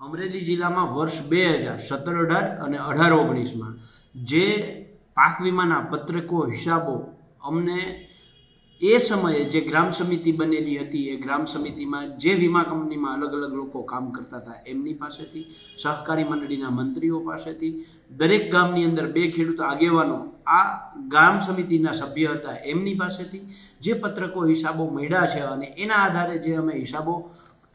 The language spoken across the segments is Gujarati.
અમરેલી જિલ્લામાં વર્ષ બે હજાર સત્તર, અઢાર અને અઢાર ઓગણીસમાં જે પાક વીમાના પત્રકો હિસાબો અમને એ સમયે જે ગ્રામ સમિતિ બનેલી હતી, એ ગ્રામ સમિતિમાં જે વીમા કંપનીમાં અલગ અલગ લોકો કામ કરતા હતા, એમની પાસેથી, સહકારી મંડળીના મંત્રીઓ પાસેથી, દરેક ગામની અંદર બે ખેડૂત આગેવાનો, આ ગ્રામ સમિતિના સભ્ય હતા, એમની પાસેથી જે પત્રકો હિસાબો મળ્યા છે અને એના આધારે જે અમે હિસાબો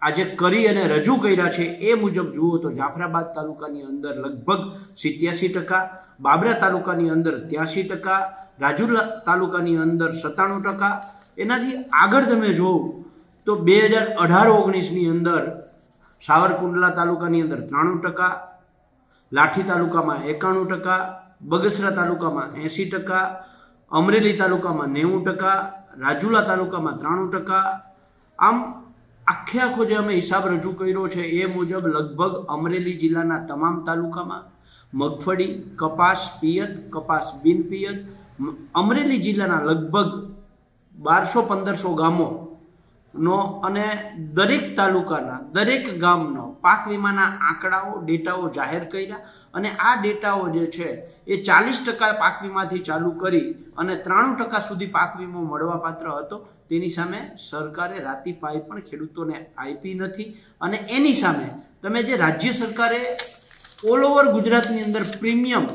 આજે કરી અને રજૂ કર્યા છે એ મુજબ જુઓ તો જાફરાબાદ તાલુકાની અંદર લગભગ સિત્યાસી ટકા, બાબરા તાલુકાની અંદર ત્યાસી ટકા, રાજુલા તાલુકાની અંદર સત્તાણું ટકા. એનાથી આગળ તમે જોવો તો બે હજાર અઢાર ઓગણીસની અંદર સાવરકુંડલા તાલુકાની અંદર ત્રાણું ટકા, લાઠી તાલુકામાં એકાણું ટકા, બગસરા તાલુકામાં એંસી ટકા, અમરેલી તાલુકામાં નેવું ટકા, રાજુલા તાલુકામાં ત્રાણું ટકા. આમ આખે આખો જે અમે હિસાબ રજૂ કર્યો છે એ મુજબ લગભગ અમરેલી જિલ્લાના તમામ તાલુકામાં મગફળી, કપાસ, પિયત, કપાસ બિન પિયત, અમરેલી જિલ્લાના લગભગ બારસો પંદરસો ગામો નો અને દરેક તાલુકાના, દરેક ગામનો પાક વીમાના આંકડાઓ, ડેટાઓ જાહેર કર્યા અને આ ડેટાઓ જે છે એ ચાલીસ ટકા પાક વીમાથી ચાલુ કરી અને ત્રાણું ટકા સુધી પાક વીમો મળવાપાત્ર હતો. તેની સામે સરકારે રાતી પાઈ પણ ખેડૂતોને આપી નથી અને એની સામે તમે જે રાજ્ય સરકારે ઓલ ઓવર ગુજરાતની અંદર પ્રીમિયમ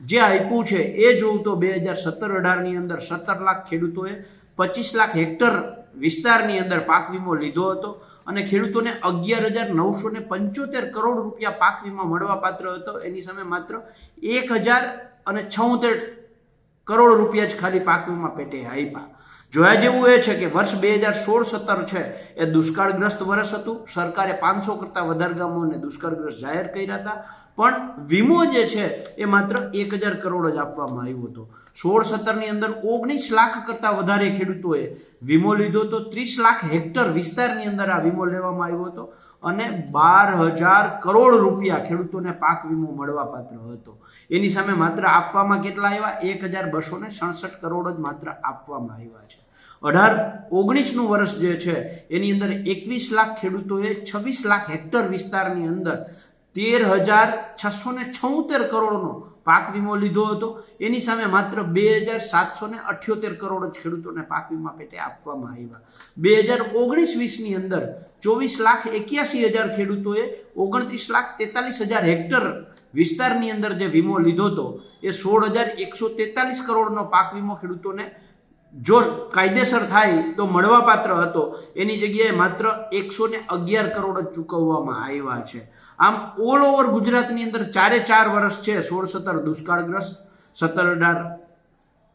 જે આપ્યું છે એ જોવું તો બે હજાર સત્તર અઢારની અંદર સત્તર લાખ ખેડૂતોએ પચીસ લાખ હેક્ટર વિસ્તારની અંદર પાક વીમો લીધો હતો અને ખેડૂતોને અગિયાર હજાર નવસો ને પંચોતેર કરોડ રૂપિયા પાક વીમા મળવા પાત્ર હતો. એની સામે માત્ર એક હજાર અને છોતેર કરોડ રૂપિયા જ ખાલી પાક વીમા પેટે આપ્યા. જોયા જેવું એ છે કે વર્ષ બે હજાર સોળ સત્તર છે, એ દુષ્કાળગ્રસ્ત વર્ષ હતું. સરકારે પાંચસો કરતાં વધારે ગામોને દુષ્કાળગ્રસ્ત જાહેર કર્યા હતા. પણ વીમો જે છે, એ માત્ર એક હજાર કરોડ જ આપવામાં આવ્યો હતો. સોળ સત્તરની અંદર ઓગણીસ લાખ કરતાં વધારે ખેડૂતોએ વીમો લીધો હતો. ત્રીસ લાખ હેક્ટર વિસ્તારની અંદર આ વીમો લેવામાં આવ્યો હતો અને બાર હજાર કરોડ રૂપિયા ખેડૂતોને પાક વીમો મળવા પાત્ર હતો. એની સામે માત્ર આપવામાં કેટલા આવ્યા? એક હજાર બસો સડસઠ કરોડ જ માત્ર આપવામાં આવ્યા છે. અઢાર ઓગણીસનું વર્ષ જે છે, એની અંદર એકવીસ લાખ ખેડૂતોએ છવ્વીસ લાખ હેક્ટર વિસ્તારની અંદર તેર હજાર છસો ને છોતેર કરોડનો પાક વીમો લીધો હતો. એની સામે માત્ર બે હજાર સાતસો ને અઠ્યોતેર કરોડ જ ખેડૂતોને પાક વીમા પેટે આપવામાં આવ્યા. બે હજાર ઓગણીસ વીસની અંદર ચોવીસ લાખ એક્યાસી હજાર ખેડૂતોએ ઓગણત્રીસ લાખ તેતાલીસ હજાર હેક્ટર વિસ્તારની અંદર જે વીમો લીધો હતો, એ સોળ હજાર એકસો તેતાલીસ કરોડનો પાક વીમો ખેડૂતોને જો કાયદેસર થાય તો મળવાપાત્ર હતો. એની જગ્યાએ માત્ર એકસો ને અગિયાર કરોડ જ ચૂકવવામાં આવ્યા છે. આમ ઓલ ઓવર ગુજરાતની અંદર ચારે ચાર વર્ષ છે સોળ સત્તર દુષ્કાળગ્રસ્ત, સત્તર અઢાર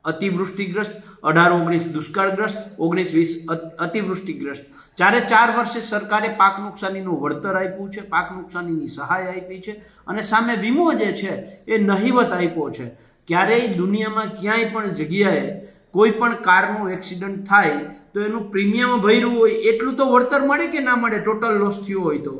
અતિવૃષ્ટિગ્રસ્ત, અઢાર ઓગણીસ દુષ્કાળગ્રસ્ત, ઓગણીસ વીસ અત- અતિવૃષ્ટિગ્રસ્ત. ચારે ચાર વર્ષે સરકારે પાક નુકસાનીનું વળતર આપ્યું છે, પાક નુકસાનીની સહાય આપી છે અને સામે વીમો જે છે એ નહિવત આપ્યો છે. ક્યારેય દુનિયામાં ક્યાંય પણ જગ્યાએ કોઈ પણ કારનું એક્સિડન્ટ થાય, તો એનું પ્રીમિયમ ભર્યું હોય, એટલું તો વળતર મળે કે ના મળે? ટોટલ લોસ થયો હોય તો.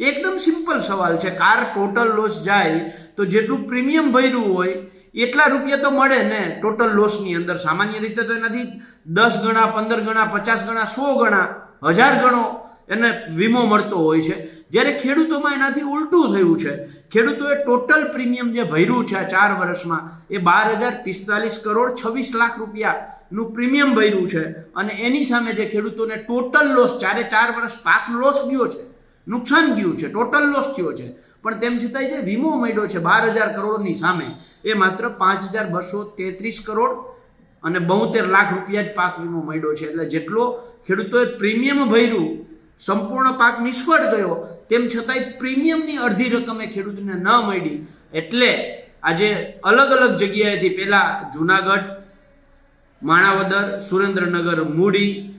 એકદમ સિમ્પલ સવાલ છે. કાર ટોટલ લોસ જાય, તો જેટલું પ્રીમિયમ ભર્યું હોય, એટલા રૂપિયા તો મળે ને ટોટલ લોસની અંદર. સામાન્ય રીતે તો એનાથી દસ ગણા, પંદર ગણા, પચાસ ગણા, સો ગણા, હજાર ગણો એને વીમો મળતો હોય છે. જ્યારે ખેડૂતોમાં એનાથી ઉલટું થયું છે, ખેડૂતોએ ટોટલ પ્રીમિયમ જે ભર્યું છે આ ચાર વર્ષમાં, એ બાર હજાર પિસ્તાલીસ કરોડ છવ્વીસ લાખ રૂપિયાનું પ્રીમિયમ ભર્યું છે. અને એની સામે જે ખેડૂતોને ટોટલ લોસ ચારે ચાર વર્ષ પાક લોસ ગયો છે, નુકસાન ગયું છે ટોટલ લોસ થયો છે. પણ તેમ છતાંય જે વીમો મળ્યો છે બાર હજાર કરોડની સામે, એ માત્ર પાંચ હજાર બસો તેત્રીસ કરોડ અને બોતેર લાખ રૂપિયા જ પાક વીમો મળ્યો છે. એટલે જેટલો ખેડૂતોએ પ્રીમિયમ ભર્યું સંપૂર્ણ પાક નિષ્ફળ ગયો. તેમ છતાંય પ્રીમિયમની અડધી રકમ એ ખેડૂતને ન મળી. એટલે આજે અલગ અલગ જગ્યાએથી પહેલા જુનાગઢ, માણાવદર, સુરેન્દ્રનગર, મૂડી,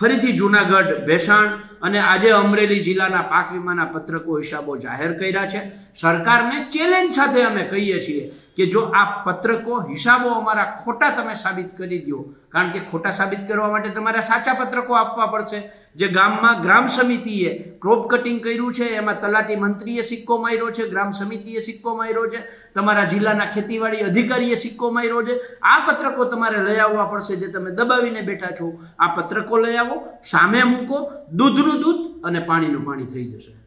ફરીથી જુનાગઢ, ભેસાણ અને આજે અમરેલી જિલ્લાના પાક વીમાના પત્રકો હિસાબો જાહેર કર્યા છે. સરકારને ચેલેન્જ સાથે અમે કહીએ છીએ. કે જો આ પત્રકો હિસાબો અમારા ખોટા તમે સાબિત કરી દો કારણ કે ખોટા સાબિત કરવા માટે તમારે સાચા પત્રકો આપવા પડશે. જે ગામમાં ગ્રામ સમિતિએ ક્રોપ કટિંગ કર્યું છે, એમાં તલાટી મંત્રીએ સિક્કો માર્યો છે, ગ્રામ સમિતિએ સિક્કો માર્યો છે, તમારા જિલ્લાના ખેતીવાડી અધિકારીએ સિક્કો માર્યો છે. આ પત્રકો તમારે લઈ આવવા પડશે જે તમે દબાવીને બેઠા છો. આ પત્રકો લઈ આવો, સામે મૂકો, દૂધનું દૂધ અને પાણીનું પાણી થઈ જશે.